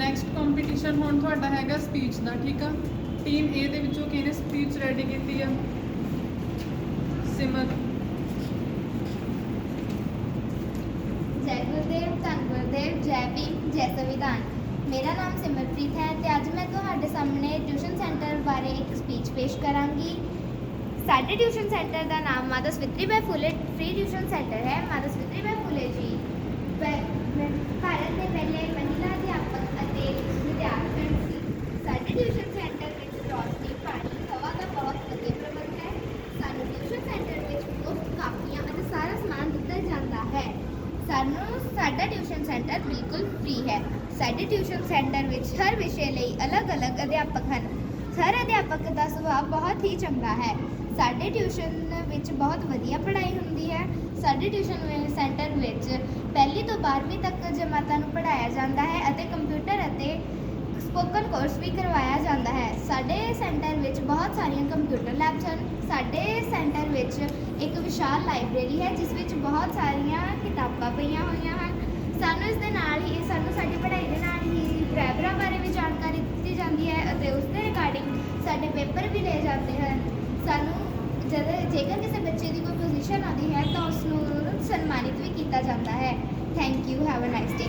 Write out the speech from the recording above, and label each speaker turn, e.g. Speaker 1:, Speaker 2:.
Speaker 1: Next competition ਹੁਣ ਤੁਹਾਡਾ ਹੈਗਾ ਸਪੀਚ ਦਾ, ਠੀਕ ਆ? ਟੀਮ A ਦੇ ਵਿੱਚੋਂ ਕਿਹਨੇ ਸਪੀਚ ਰੈਡੀ ਕੀਤੀ ਆ? ਸਿਮਰ।
Speaker 2: ਜੈ ਗੁਰਦੇਵ ਧੰਨ ਗੁਰਦੇਵ ਜੈ ਭੀਮ ਜੈ ਸੰਵਿਧਾਨ ਮੇਰਾ ਨਾਮ ਸਿਮਰਪ੍ਰੀਤ ਹੈ ਤੇ ਅੱਜ ਮੈਂ ਤੁਹਾਡੇ ਸਾਹਮਣੇ ਟਿਊਸ਼ਨ ਸੈਂਟਰ ਬਾਰੇ ਇੱਕ ਸਪੀਚ ਪੇਸ਼ ਕਰਾਂਗੀ। ਸਾਡੇ ਟਿਊਸ਼ਨ ਸੈਂਟਰ ਦਾ ਨਾਮ ਮਾਤਾ Savitri Bai Phule free tuition centre ਹੈ। ਮਾਤਾ ਸਵਿਤਰੀ ਬਾਈ ਫੁਲੇ ਜੀ ਪ- ਭਾਰਤ ਦੇ ਪਹਿਲੇ ਮਹਿਲਾ ਅਧਿਆਪਕ ਅਤੇ ਵਿਦਿਆਰਥਣ ਸੀ ਸਾਡੇ ਟਿਊਸ਼ਨ ਸੈਂਟਰ ਵਿੱਚ ਰੋਸ਼ਨੀ ਪਾਣੀ ਹਵਾ ਦਾ ਬਹੁਤ ਵਧੀਆ ਪ੍ਰਬੰਧ ਹੈ ਸਾਨੂੰ ਟਿਊਸ਼ਨ ਸੈਂਟਰ ਵਿੱਚ ਮੁਫਤ ਕਾਪੀਆਂ ਅਤੇ ਸਾਰਾ ਸਮਾਨ ਦਿੱਤਾ ਜਾਂਦਾ ਹੈ ਸਾਨੂੰ ਸਾਡਾ ਟਿਊਸ਼ਨ ਸੈਂਟਰ ਬਿਲਕੁਲ ਫ੍ਰੀ ਹੈ। ਸਾਡੇ ਟਿਊਸ਼ਨ ਸੈਂਟਰ ਵਿੱਚ ਹਰ ਵਿਸ਼ੇ ਲਈ ਅਲੱਗ-ਅਲੱਗ ਅਧਿਆਪਕ ਹਨ। ਹਰ ਅਧਿਆਪਕ ਦਾ ਸੁਭਾਅ ਬਹੁਤ ਹੀ ਚੰਗਾ ਹੈ। ਸਾਡੇ ਟਿਊਸ਼ਨ ਵਿੱਚ ਬਹੁਤ ਵਧੀਆ ਪੜ੍ਹਾਈ ਹੁੰਦੀ ਹੈ। ਸਾਡੇ ਟਿਊਸ਼ਨ ਸੈਂਟਰ ਵਿੱਚ ਪਹਿਲੀ ਤੋਂ 12ਵੀਂ ਤੱਕ ਜਮਾਤਾਂ ਨੂੰ ਪੜ੍ਹਾਇਆ ਜਾਂਦਾ ਹੈ ਅਤੇ ਕੰਪਿਊਟਰ ਅਤੇ ਸਪੋਕਨ ਕੋਰਸ ਵੀ ਕਰਵਾਇਆ ਜਾਂਦਾ ਸਾਡੇ ਸੈਂਟਰ ਵਿੱਚ ਬਹੁਤ ਸਾਰੀਆਂ ਕੰਪਿਊਟਰ ਲੈਬਸ ਹਨ। ਸਾਡੇ ਸੈਂਟਰ ਵਿੱਚ ਇੱਕ ਵਿਸ਼ਾਲ ਲਾਇਬ੍ਰੇਰੀ ਹੈ, ਜਿਸ ਵਿੱਚ ਬਹੁਤ ਸਾਰੀਆਂ ਕਿਤਾਬਾਂ ਪਈਆਂ ਹੋਈਆਂ ਹਨ। ਸਾਨੂੰ ਇਸ ਦੇ ਨਾਲ ਹੀ, ਸਾਨੂੰ ਸਾਡੀ ਪੜ੍ਹਾਈ ਦੇ ਨਾਲ ਹੀ ਡਰਾਈਵਰਾਂ ਬਾਰੇ ਵੀ ਜਾਣਕਾਰੀ ਦਿੱਤੀ ਜਾਂਦੀ ਹੈ ਅਤੇ ਉਸ ਦੇ ਰਿਗਾਰਡਿੰਗ ਸਾਡੇ ਪੇਪਰ ਵੀ ਲਏ ਜਾਂਦੇ ਹਨ। ਸਾਨੂੰ ਜਦ ਜੇਕਰ ਕਿਸੇ ਬੱਚੇ ਦੀ ਕੋਈ ਪੋਜੀਸ਼ਨ ਆਉਂਦੀ ਹੈ ਤਾਂ ਉਸ ਨੂੰ ਸਨਮਾਨਿਤ ਵੀ ਕੀਤਾ ਜਾਂਦਾ ਹੈ। Thank you have a nice day